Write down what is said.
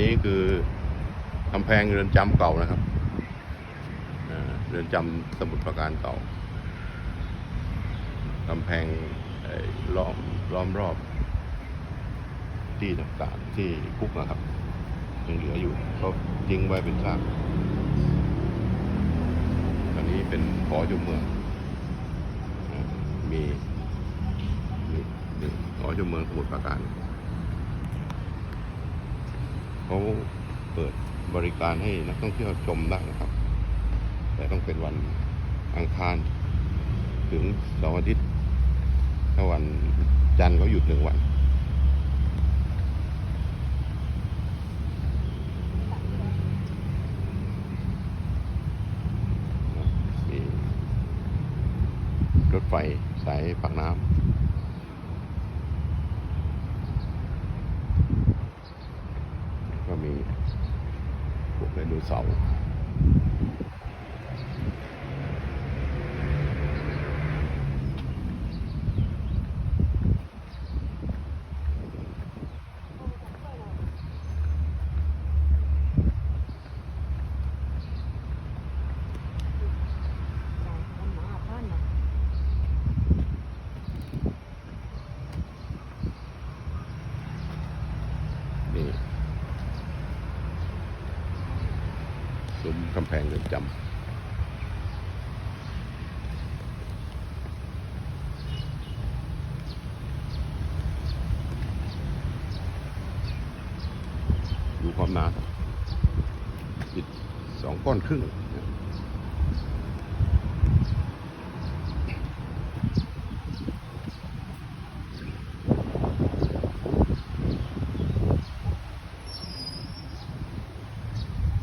นี้คือกำแพงเรือนจำเก่านะครับเรือนจำสมุทรปราการเก่ากำแพงล้อมล้อมรอบ ที่ต่างๆที่คุกนะครับยังเหลืออยู่เขาทิ้งไว้เป็นซากอันนี้เป็นหอจุมเมืองอ่ามีหอจุมเมืองสมุทรปราการ เขาเปิดบริการให้นักท่องเที่ยวชมได้นะครับ แต่ต้องเป็นวันอังคาร ถึงเสาร์อาทิตย์ถ้าวันจันทร์เขาหยุดหนึ่งวันรถไฟสายปากน้ำ ก็มีพวกไดโนเสาร์นี่ ซุ้มกำแพงเรือนจำดูความหนาอิดสองก้อนครึ่ง